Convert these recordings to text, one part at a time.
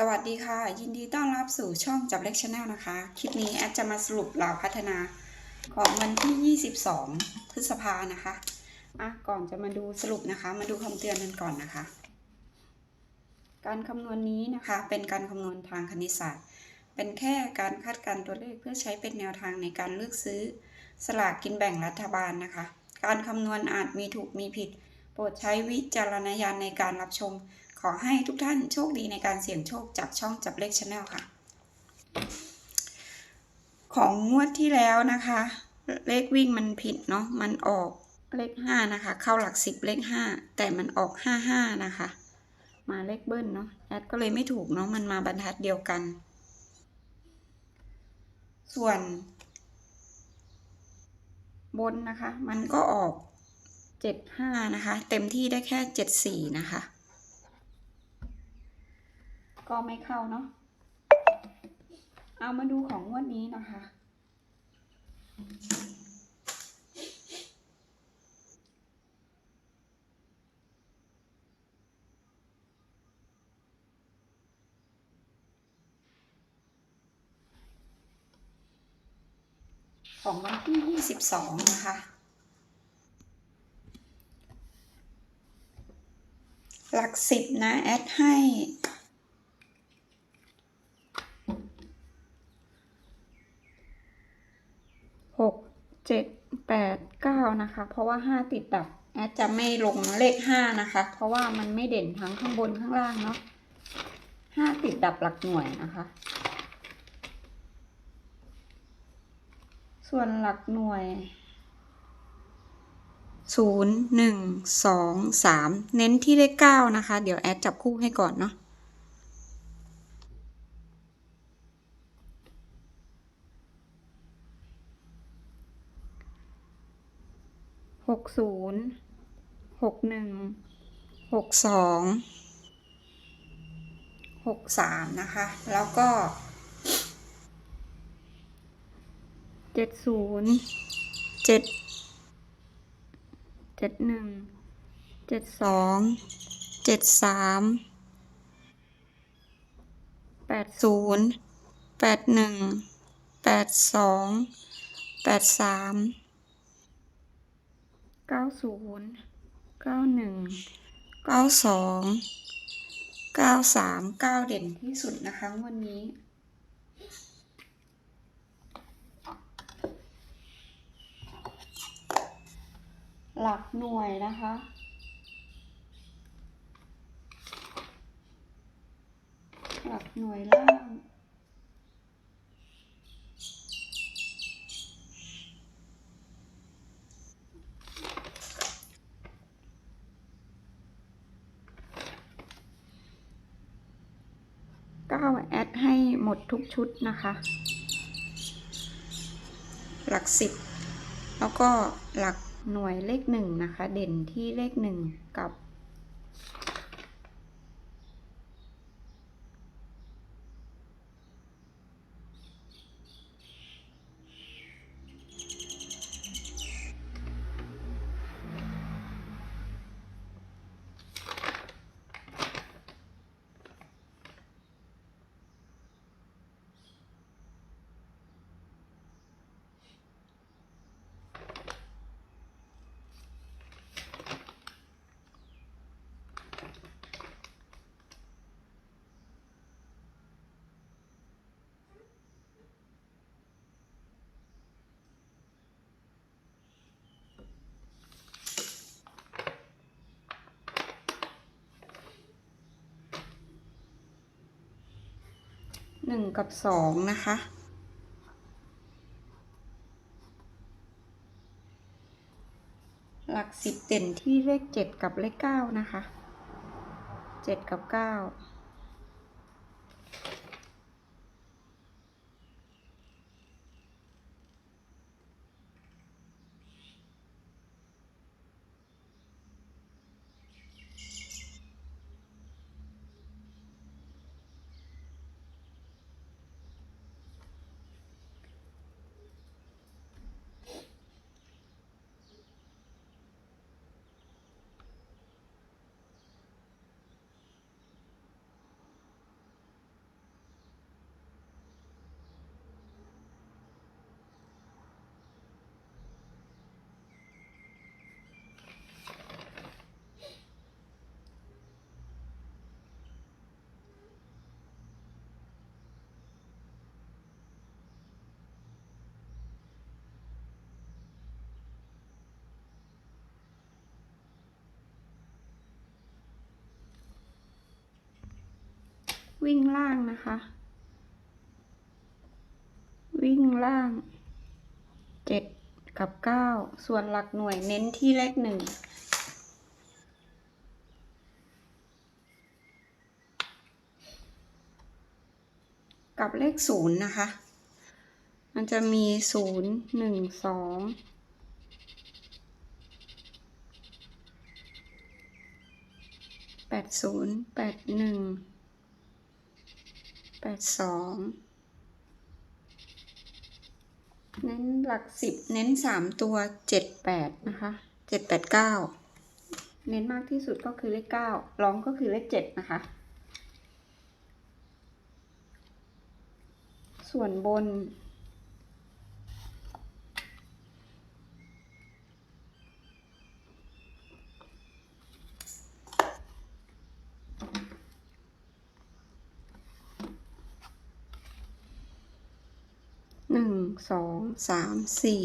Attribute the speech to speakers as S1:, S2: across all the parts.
S1: สวัสดีค่ะ ยินดีต้อนรับสู่ช่องจับเล็กชาแนลนะคะ คลิปนี้แอดจะมาสรุปเหล่าพัฒนาของวันที่ 22 พฤษภานะคะอะก่อนจะมาดูสรุปนะคะ มาดูคำเตือนกันก่อนนะคะ การคำนวณนี้นะคะ เป็นการคำนวณทางคณิตศาสตร์ เป็นแค่การคาดการณ์ตัวเลขเพื่อใช้เป็นแนวทางในการเลือกซื้อ สลากกินแบ่งรัฐบาลนะคะ การคำนวณอาจมีถูกมีผิด โปรดใช้วิจารณญาณในการรับชม ขอให้ทุกท่านโชคดีในการเสี่ยงโชคจากช่องจับเลขชาแนลค่ะ ของงวดที่แล้วนะคะ เลขวิ่งมันผิดเนาะมันออกเลขห้านะคะ เข้าหลักสิบเลขห้าแต่มันออกห้าห้านะคะ มาเลขเบิ้ลเนาะแอดก็เลยไม่ถูกเนาะมันมาบรรทัดเดียวกัน ส่วน บนนะคะ มันก็ออกเจ็ดห้านะคะ เต็มที่ได้แค่เจ็ดสี่นะคะ ก็ไม่เข้าเนาะ เอามาดูของงวดนี้นะคะ ของวันที่ 22 นะคะหลักสิบนะ แอดให้ก เจ็ดแปดเก้านะคะ เพราะว่าห้าติดดับแอดจะไม่ลงเลขห้านะคะ เพราะว่ามันไม่เด่นทั้งข้างบนข้างล่างเนาะห้าติดดับหลักหน่วยนะคะ ส่วนหลักหน่วยศูนย์หนึ่งสองสามเน้นที่เลขเก้านะคะ เดี๋ยวแอดจับคู่ให้ก่อนเนาะ หกศูนย์หกหนึ่งหกสองหกสามนะคะ แล้วก็เจ็ดศูนย์เจ็ดเจ็ดหนึ่งเจ็ดสองเจ็ดสามแปดศูนย์แปดหนึ่งแปดสองแปดสาม เก้าศูนย์เก้าหนึ่งเก้าสองเก้าสามเก้าเด่นที่สุดนะคะวันนี้หลักหน่วยนะคะ หลักหน่วยล่าง เก้าแอดให้หมด ทุกชุดนะคะ หลักสิบแล้วก็หลักหน่วยเลขหนึ่งนะคะ เด่นที่เลขหนึ่งกับ หนึ่งกับสองนะคะ หลักสิบเด่นที่เลขเจ็ดกับเลขเก้านะคะเจ็ดกับเก้า วิ่งล่างนะคะ วิ่งล่างเจ็ดกับเก้าส่วนหลักหน่วยเน้นที่เลขหนึ่งกับเลขศูนย์นะคะ มันจะมีศูนย์หนึ่งสองแปดศูนย์แปดหนึ่ง แปดสองเน้นหลักสิบเน้นสามตัวเจ็ดแปดนะคะเจ็ดแปดเก้าเน้นมากที่สุดก็คือเลขเก้าร้องก็คือเลขเจ็ดนะคะ ส่วนบน หนึ่ง สองสามสี่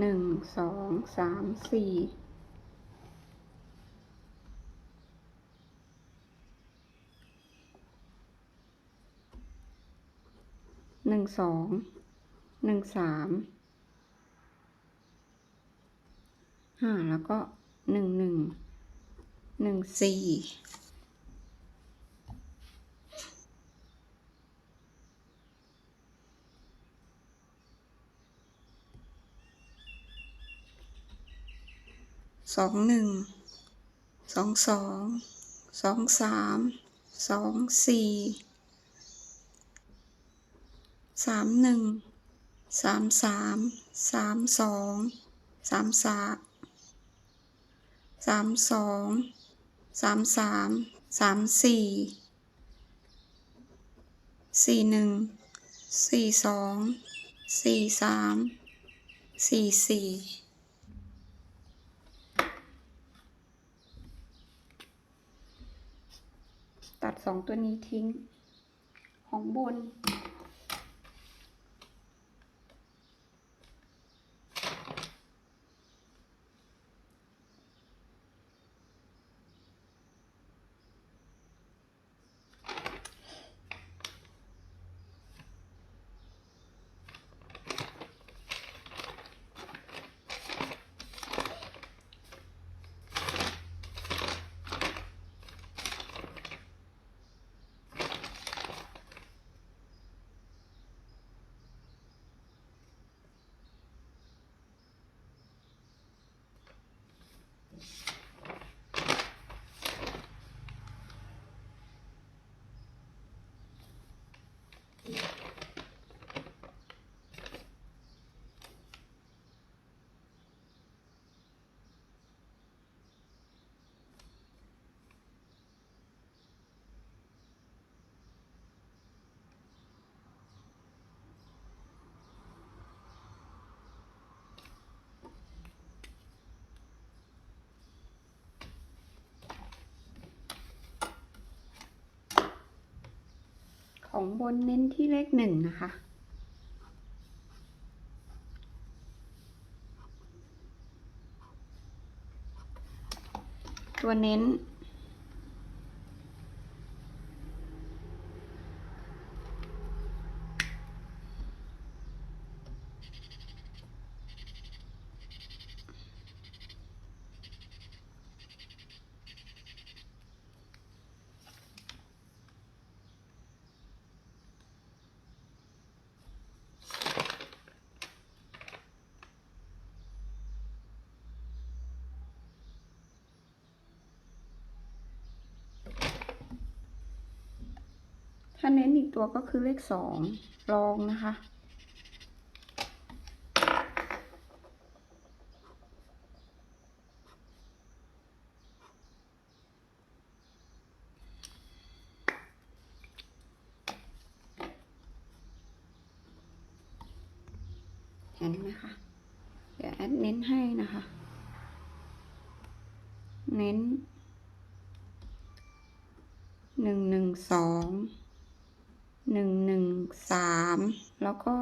S1: หนึ่งสองสามสี่หนึ่งสองหนึ่งสามห้าแล้วก็หนึ่งหนึ่งหนึ่งสี่ สองหนึ่งสองสองสองสามสองสี่สามหนึ่งสามสามสามสองสามสามสามสองสามสามสามสี่สี่หนึ่งสี่สองสี่สามสี่สี่ ตัดสองตัวนี้ทิ้ง ของบน ของบนเน้นที่เลขหนึ่งนะคะ ตัวเน้น ถ้าเน้นอีกตัวก็คือเลขสองรองนะคะ เห็นไหมคะ เดี๋ยวแอดเน้นให้นะคะ เน้นหนึ่งหนึ่งสอง หนึ่งหนึ่งสามแล้วก็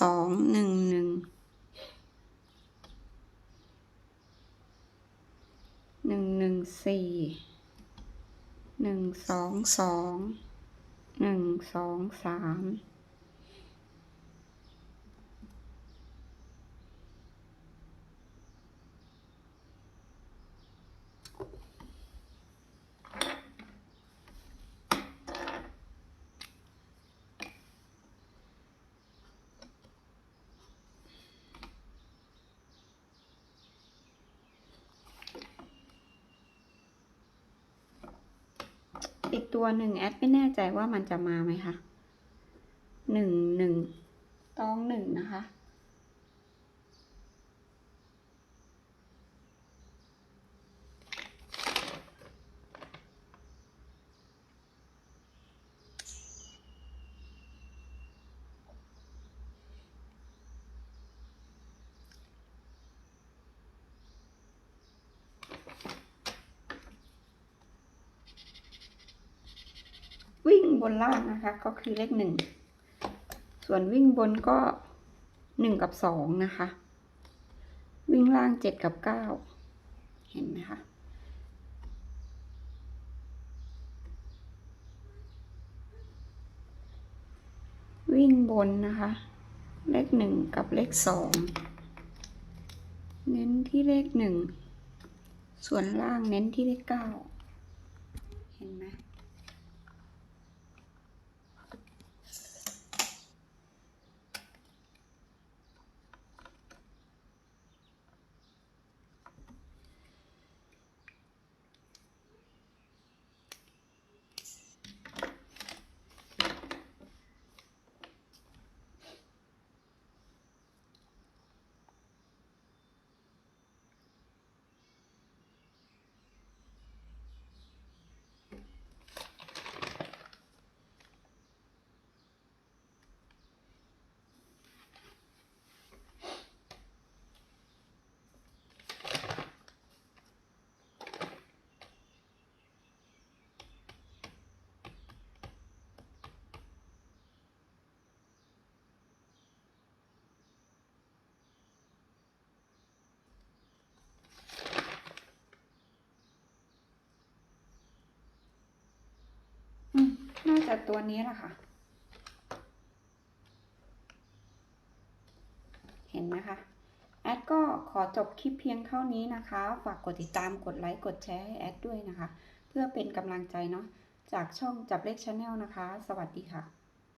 S1: สองหนึ่งหนึ่งหนึ่งหนึ่งสี่หนึ่งสองสองหนึ่งสองสาม อีก ตัวหนึ่งแอดไม่แน่ใจว่ามันจะมาไหมคะหนึ่งหนึ่งตองหนึ่งนะคะ วิ่งบ นล่างนะคะ ก็คือเลขหนึ่ง ส่วนวิ่งบนก็หนึ่งกับสองนะคะ วิ่งล่างเจ็ดกับเก้าเห็นไหมคะวิ่งบนนะคะ เลขหนึ่งกับเลขสองเน้นที่เลขหนึ่งส่วนล่างเน้นที่เลขเก้าเห็นไหมอืม น่าจะตัวนี้แหละค่ะ เห็นไหมคะแอดก็ขอจบคลิปเพียงเท่านี้นะคะ ฝากกดติดตามกดไลค์กดแชร์ให้แอดด้วยนะคะ เพื่อเป็นกำลังใจเนาะจากช่องจับเลขชาแนลนะคะ สวัสดีค่ะ